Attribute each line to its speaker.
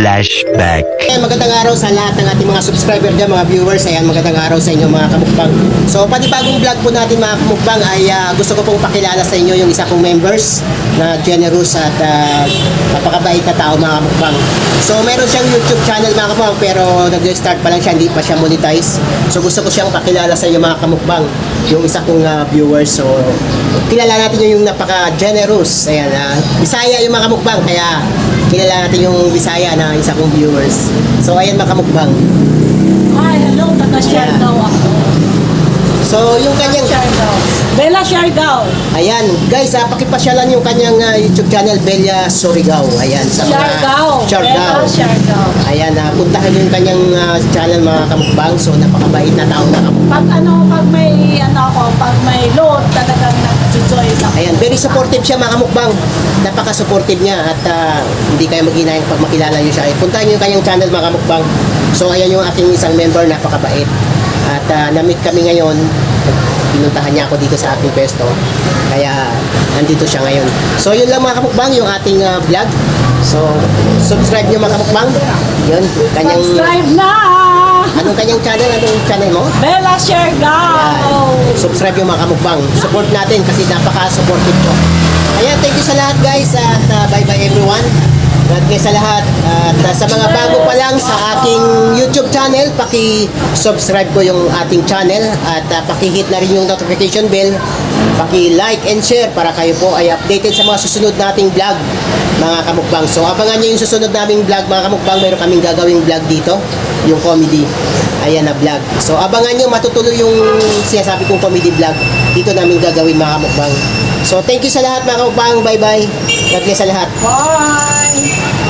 Speaker 1: Flashback.
Speaker 2: Ayan, magandang araw sa lahat ng ating mga subscriber dyan, mga viewers. Ayan, magandang araw sa inyo mga kamukbang. So, panibagong vlog po natin mga kamukbang ay ah, gusto ko pong pakilala sa inyo yung isa kong members na generous at ah, napakabait na tao mga kamukbang. So, meron siyang YouTube channel mga kamukbang pero nag-start pa lang siya, hindi pa siya monetize. So, gusto ko siyang pakilala sa inyo mga kamukbang yung isa kong ah, viewers. So, kilala natin yung, napaka-generous. Ayan, ah, Bisaya yung mga kamukbang, kaya kilala natin yung Bisaya na isa kong viewers. So, ayan mga kamukbang.
Speaker 3: Hi, hello, taga-share
Speaker 2: Yeah.
Speaker 3: daw ako.
Speaker 2: So, yung kanyang...
Speaker 3: Share daw. Bella Siargao.
Speaker 2: Ayan, guys, ah, pakipasyalan yung kanyang ah, YouTube channel, Belia Surigao. Ayan, sa mga...
Speaker 3: Siargao.
Speaker 2: Siargao.
Speaker 3: Bella Siargao.
Speaker 2: Ayan, ah, puntahan yung kanyang ah, channel mga kamukbang. So, napakabait na tao na kamukbang.
Speaker 3: Pag ano, pag may ano ako, pag may load, talagang nag-join ako.
Speaker 2: Ayan, very supportive siya mga kamukbang. Napaka-supportive niya at ah, hindi kayo maghinayang pag makilala nyo siya. Eh, puntahan nyo yung kanyang channel mga kamukbang. So, ayan yung aking isang member, napakabait. At ah, na-meet kami ngayon. Pinuntahan niya ako dito sa aking pwesto. Kaya, nandito siya ngayon. So, yun lang mga kamukbang, yung ating ah, vlog. So, subscribe nyo mga kamukbang. Yun, kanyang...
Speaker 3: Subscribe na!
Speaker 2: Anong kanyang channel? Anong channel mo?
Speaker 3: Bella Siargao.
Speaker 2: Subscribe yung mga kamukbang. Support natin kasi napaka-supportive ko. Ayan, thank you sa lahat guys at uh, bye-bye everyone. God bless sa lahat. At uh, sa mga bago lang sa aking YouTube channel, paki-subscribe ko yung ating channel at uh, paki-hit na rin yung notification bell. Paki-like and share para kayo po ay updated sa mga susunod nating vlog mga kamukbang. So abangan nyo yung susunod naming vlog mga kamukbang. Meron kaming gagawing vlog dito, yung comedy. Ayan na vlog. So abangan nyo matutuloy yung sinasabi kong comedy vlog. Dito namin gagawin mga kamukbang. So thank you sa lahat mga kamukbang. Bye bye. God bless sa lahat.
Speaker 3: Bye!